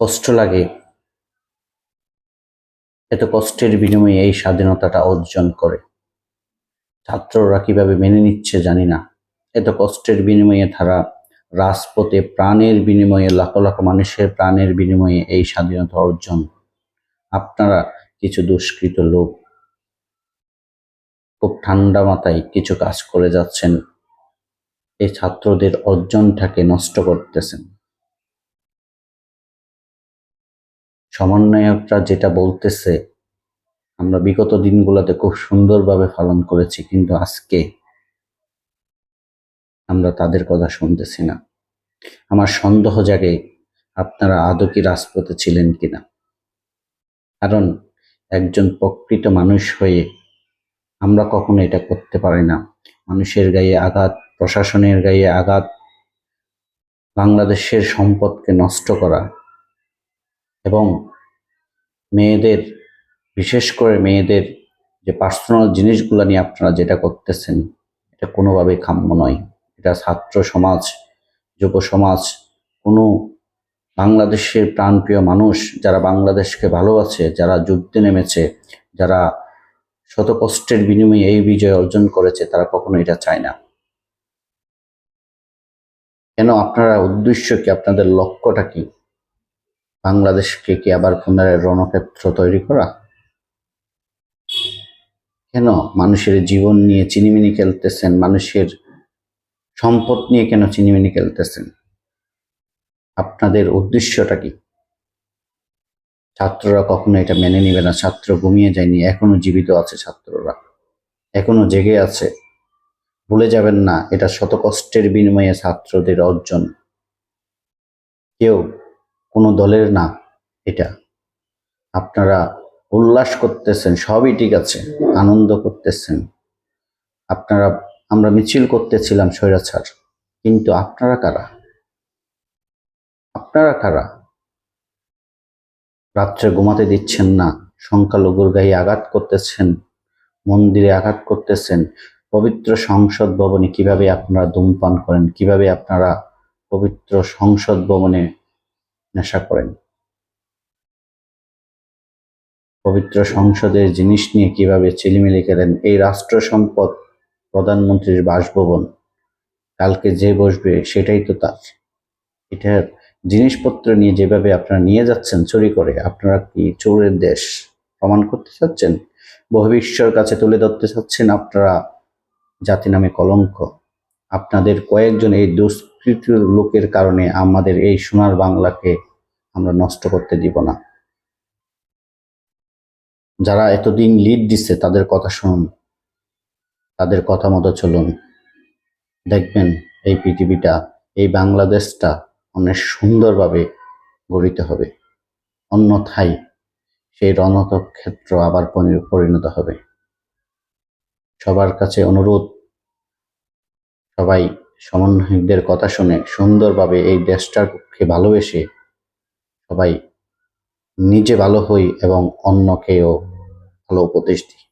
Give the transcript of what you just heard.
কষ্ট লাগে। এত কষ্টের বিনিময়ে এই স্বাধীনতাটা অর্জন করে। ছাত্ররা কীভাবে মেনে নিচ্ছে জানি না। এত কষ্টের বিনিময়ে তারা রাজপথে প্রাণের বিনিময়ে, লাখ লাখ মানুষের প্রাণের বিনিময়ে এই স্বাধীনতা অর্জন। আপনারা কিছু দুষ্কৃত লোক। খুব ঠান্ডা মাথায় কিছু কাজ করে যাচ্ছেন। এই ছাত্রদের অর্জনটাকে নষ্ট করতেছেন। সমন্বয়করা যেটা বলতেছে, আমরা বিগত দিনগুলোতে খুব সুন্দরভাবে পালন করেছি, কিন্তু আজকে আমরা তাদের কথা শুনতেছি না। আমার সন্দেহ জাগে আপনারা আদৌ কি রাজপথে ছিলেন কিনা। কারণ একজন প্রকৃত মানুষ হয়ে আমরা কখনো এটা করতে পারি না। মানুষের গায়ে আঘাত, প্রশাসনের গায়ে আঘাত, বাংলাদেশের সম্পদকে নষ্ট করা এবং মেয়েদের, বিশেষ করে মেয়েদের যে পার্সোনাল জিনিসগুলো নিয়ে আপনারা যেটা করতেছেন, এটা কোনোভাবেই কাম্য নয়। এটা ছাত্র সমাজ, যুব সমাজ, কোনো বাংলাদেশের প্রাণপ্রিয় মানুষ যারা বাংলাদেশকে ভালোবাসে, যারা যুদ্ধে নেমেছে, যারা শত কষ্টের বিনিময়ে এই বিজয় অর্জন করেছে, তারা কখনো এটা চায় না। কেন আপনারা উদ্দেশ্য কি, আপনাদের লক্ষ্যটা কি? বাংলাদেশকে কি আবার পুনরায় রণক্ষেত্র তৈরি করা? কেন মানুষের জীবন নিয়ে চিনিমিনি খেলতেছেন? মানুষের সম্পদ নিয়ে কেন চিনিমিনি খেলতেছেন? আপনাদের উদ্দেশ্যটা কি? ছাত্ররা কখনো এটা মেনে নিবে না। ছাত্র ঘুমিয়ে যায়নি। এখনও জীবিত আছে ছাত্ররা। এখনও জেগে আছে। ভুলে যাবেন না, এটা শত কষ্টের বিনিময়ে ছাত্রদের অর্জন। কেউ কোনো দলের না, এটা। আপনারা উল্লাস করতেছেন, সবই ঠিক আছে, আনন্দ করতেছেন। আপনারা, আমরা মিছিল করতেছিলাম স্বৈরাচার, কিন্তু আপনারা কারা? আপনারা কারা? রাত্রে ঘুমাতে দিচ্ছেন না, সংখ্যালঘুর গায়ে আঘাত করতেছেন, মন্দিরে আঘাত করতেছেন, পবিত্র সংসদ ভবনে কীভাবে আপনারা ধূমপান করেন, কীভাবে আপনারা পবিত্র সংসদ ভবনে নেশা করেন। পবিত্র সংসদের জিনিস নিয়ে কীভাবে চিলিমিলি খেলেন এই রাষ্ট্র সম্পদ প্রধানমন্ত্রীর বাসভবন। কালকে যে বসবে সেটাই তো তার। এটার জিনিসপত্র নিয়ে যেভাবে আপনারা নিয়ে যাচ্ছেন চুরি করে, আপনারা কি চোরের দেশ প্রমাণ করতে চাচ্ছেন? বহির্বিশ্বর কাছে তুলে ধরতে চাচ্ছেন আপনারা জাতি নামে কলঙ্ক। আপনাদের কয়েকজন এই দুষ্কৃত লোকের কারণে আমাদের এই সোনার বাংলাকে আমরা নষ্ট করতে দিব না। যারা এতদিন লিড দিচ্ছে তাদের কথা শুনুন। তাদের কথা মতো চলুন। দেখবেন এই পৃথিবীটা, এই বাংলাদেশটা অনেক সুন্দরভাবে গড়িত হবে। অন্যথায় সেই রণত ক্ষেত্র আবার পরিণত হবে। সবার কাছে অনুরোধ, সবাই সমন্বয়কদের কথা শুনে সুন্দরভাবে এই দেশটার পক্ষে ভালোবেসে সবাই নিজে ভালো হই এবং অন্যকেও ভালো উপদেশ দিই।